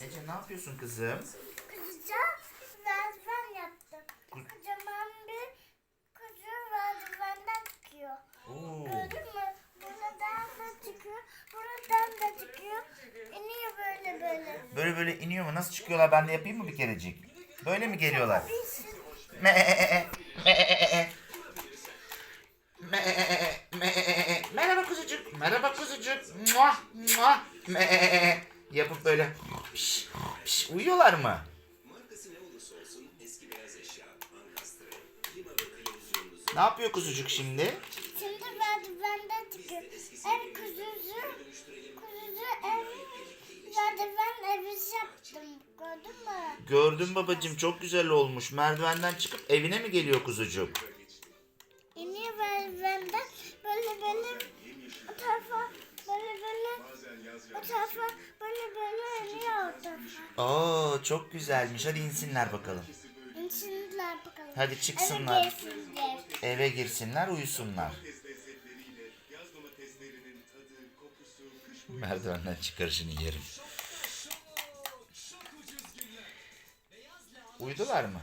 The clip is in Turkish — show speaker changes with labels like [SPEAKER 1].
[SPEAKER 1] Ece ne yapıyorsun kızım?
[SPEAKER 2] Kızca merdiven yaptım. Kocaman bir kuzu merdivenden çıkıyor.
[SPEAKER 1] Oo.
[SPEAKER 2] Gördün mü? Buradan da çıkıyor. Buradan da çıkıyor. İniyor böyle böyle.
[SPEAKER 1] Böyle böyle iniyor mu? Nasıl çıkıyorlar? Ben de yapayım mı bir kerecik? Böyle mi geliyorlar?
[SPEAKER 2] Sürü
[SPEAKER 1] Me me me Merhaba kuzucuk. Merhaba kuzucuk. Muah, muah. Me yapıp böyle piş, piş, uyuyorlar mı? Ne yapıyor kuzucuk şimdi?
[SPEAKER 2] Şimdi merdivenden çıkıyor. Ev kuzucu, kuzucu ev merdiven evi yaptım. Gördün mü?
[SPEAKER 1] Gördüm babacığım çok güzel olmuş. Merdivenden çıkıp evine mi geliyor kuzucuk?
[SPEAKER 2] İniyor merdivenden böyle böyle o tarafa böyle böyle o tarafa böyle böyle.
[SPEAKER 1] Oo çok güzelmiş. Hadi insinler bakalım.
[SPEAKER 2] İnsinler bakalım.
[SPEAKER 1] Hadi çıksınlar.
[SPEAKER 2] Eve girsinler.
[SPEAKER 1] Eve girsinler uyusunlar. Merdivenden çıkarışını yerim. Uyudular mı?